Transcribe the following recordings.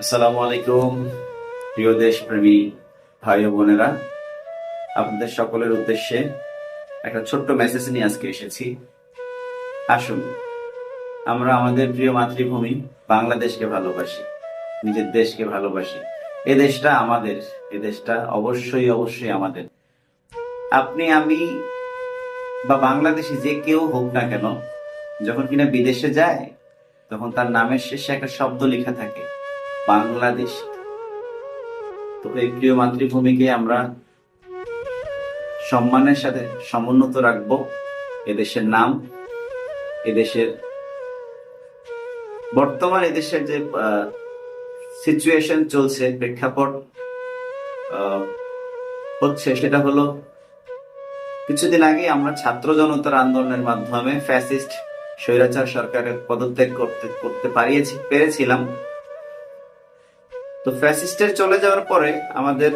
আসসালামু আলাইকুম, প্রিয় দেশপ্রেমী ভাই ও বোনেরা। আপনাদের সকলের উদ্দেশ্যে একটা ছোট্ট মেসেজ নিয়ে আজকে এসেছি। আসুন, আমরা আমাদের প্রিয় মাতৃভূমি বাংলাদেশকে ভালোবাসি, নিজের দেশকে ভালোবাসি। এ দেশটা আমাদের, এ দেশটা অবশ্যই অবশ্যই আমাদের। আপনি, আমি বা বাংলাদেশি যে কেউ হোক না কেন, যখন কিনা বিদেশে যায়, তখন তার নামের শেষে একটা শব্দ লেখা থাকে। বাংলাদেশ। তো এই প্রিয় মাতৃভূমিকে আমরা সম্মানের সাথে সমুন্নত রাখব। এদেশের নাম, এদেশের বর্তমান এদেশের যে সিচুয়েশন চলছে, প্রেক্ষাপট হচ্ছে সেটা হলো, কিছুদিন আগে আমরা ছাত্র জনতার আন্দোলনের মাধ্যমে ফ্যাসিস্ট স্বৈরাচার সরকারের পদত্যাগ করতে করতে পারিয়েছি, পেরেছিলাম। তো ফ্যাসিস্টের চলে যাওয়ার পরে আমাদের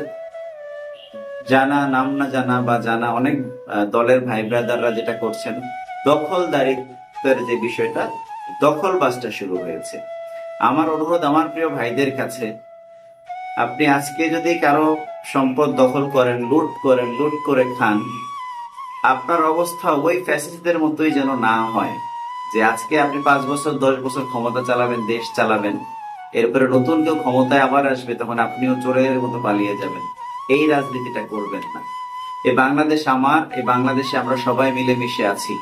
জানা, নাম না জানা বা জানা অনেক দলের ভাই ব্রাদাররা যেটা করছেন দখলদারিত্বের যে বিষয়টা, দখল বাসটা শুরু হয়েছে। আমার অনুরোধ আমার প্রিয় ভাইদের কাছে, আপনি আজকে যদি কারও সম্পদ দখল করেন, লুট করেন, লুট করে খান, আপনার অবস্থা ওই ফ্যাসিস্টদের মতোই যেন না হয়, যে আজকে আপনি পাঁচ বছর, দশ বছর ক্ষমতা চালাবেন, দেশ চালাবেন এরপরে নতুন কেউ ক্ষমতায় আবার আসবে, তখন আপনিও চোরের মতো পালিয়ে যাবেন। এই রাজনীতিটা করবেন না। এই বাংলাদেশ আমার এই বাংলাদেশে আমরা সবাই মিলে মিশে আছি।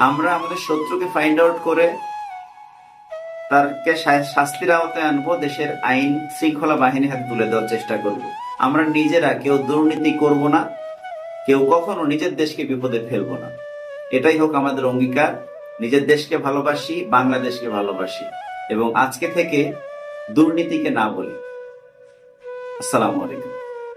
আমরা আমাদের শত্রুকে ফাইন্ড আউট করে তারকে শাস্তির আওতায় আনব, দেশের আইন শৃঙ্খলা বাহিনী হাতে তুলে দেওয়ার চেষ্টা করব। আমরা নিজেরা কেউ দুর্নীতি করব না, কেউ কখনো নিজের দেশকে বিপদে ফেলব না। এটাই হোক আমাদের অঙ্গীকার। নিজের দেশকে ভালোবাসি, বাংলাদেশকে ভালোবাসি। এবং আজকে থেকে দুর্নীতিকে না বলি। আসসালামু আলাইকুম।